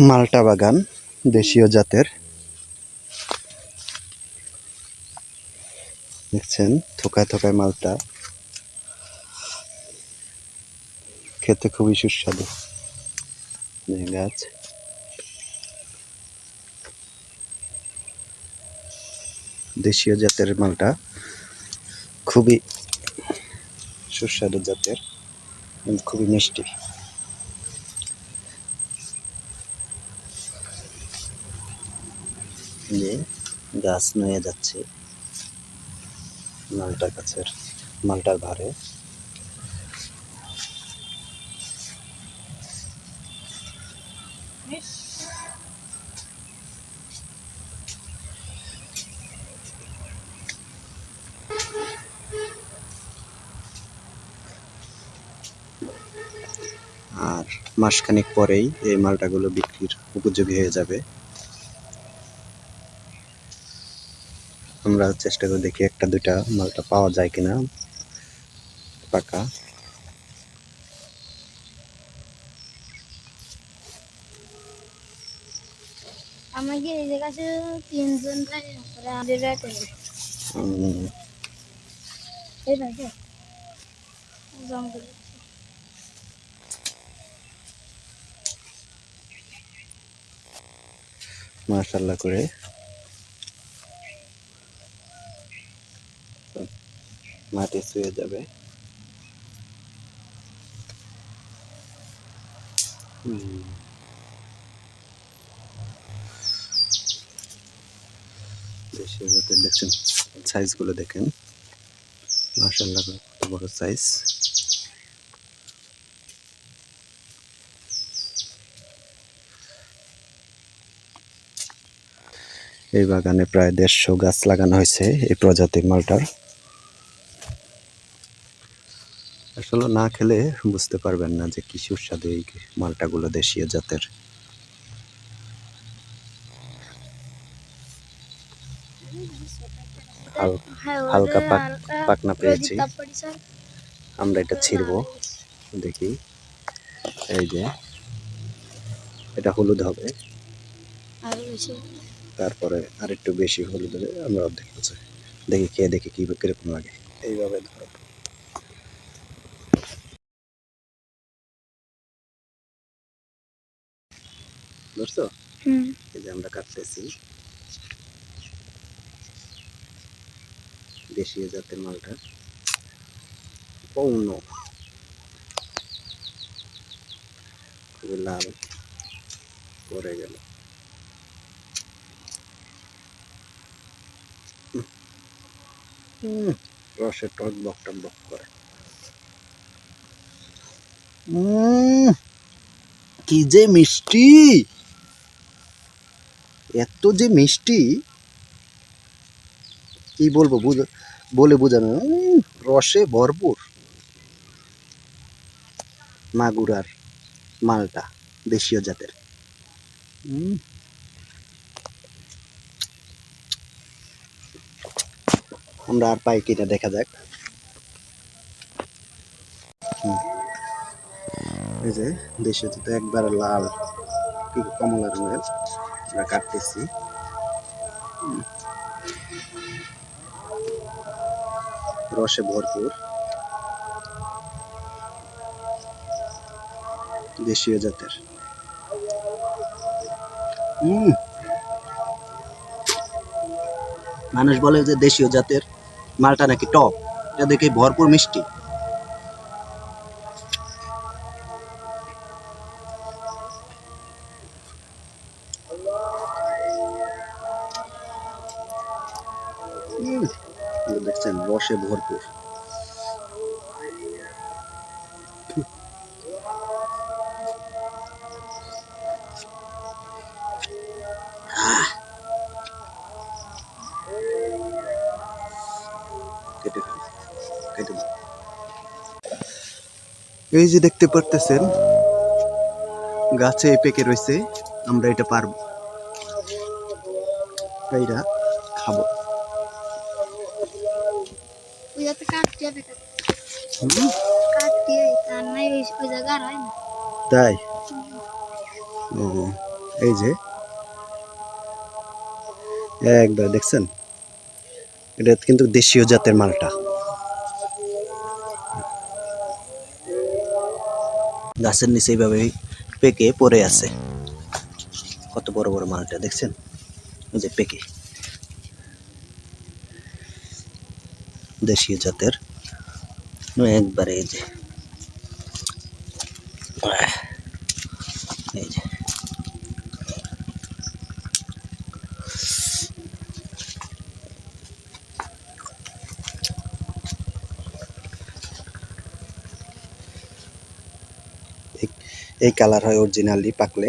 মালটা বাগান, দেশীয় জাতের। দেখছেন, থোকায় থোকায় মালটা। খেতে খুবই সুস্বাদু। গাছ। দেশীয় জাতের মালটা খুবই সুস্বাদু জাতের খুবই মিষ্টি। গাছ নয়ে যাচ্ছে মালটা গাছের মালটার ভারে। আর মাসখানেক পরেই এই মালটাগুলো বিক্রির উপযোগী হয়ে যাবে। আমরা চেষ্টা করে দেখি একটা দুইটা মালটা পাওয়া যায় কিনা। পাকা। আমাকে এই জায়গাতে তিনজন জঙ্গল। মাশাল্লাহ করে। মাটি শুয়ে যাবে। দেখছেন সাইজগুলো দেখেন। কত বড় সাইজ এই বাগানে প্রায় দেড়শো গাছ লাগানো হয়েছে এই প্রজাতির মালটার। আসলে না খেলে বুঝতে পারবেন না যে কি সুস্বাদু এই মালটাগুলো দেশীয় জাতের। হ্যাঁ হালকা পাকনা পেয়েছি। আমরা এটা ছিড়বো। দেখি। এই যে। এটা হলুদ হবে। তারপরে আর একটু বেশি হলুদ হবে আমরা অর্ধেক আছে দেখি খেয়ে দেখি কি কীরকম লাগে। এইভাবে ধরো। ধরছো? এই যে আমরা কাটতেছি। দেশীয় জাতের মালটা। পৌন। খুবই লাল। পরে গেল। রসে টক বক টক বক করে। কি যে মিষ্টি! এত যে মিষ্টি! কি বলব বলে বোঝানো রসে ভরপুর। মাগুরার মালটা দেশীয় জাতের। আমরা আর পাই কিনা দেখা যাক। এই যে দেশীয় জাতের একবারে লাল কমলা রঙের আমরা কাটতেছি। রসে ভরপুর। দেশীয় জাতের। মানুষ বলে যে দেশীয় জাতের। মালটা নাকি টপ এটা দেখে ভরপুর মিষ্টি। দেখছেন রসে ভরপুর। এই যে দেখতে পারতেছেন গাছে পেকে রয়েছে আমরা এটা পারব। এইটা খাব। তাই? ও এই যে। একবার দেখছেন? এটা কিন্তু দেশীয় জাতের মালটা। গাছের নিচে এইভাবে পেকে পড়ে আছে। কত বড় বড় মালটা, দেখছেন? যে পেকে। দেশীয় জাতের। একবারে এই যে। এই- কালার হয় অরিজিনালি পাকলে।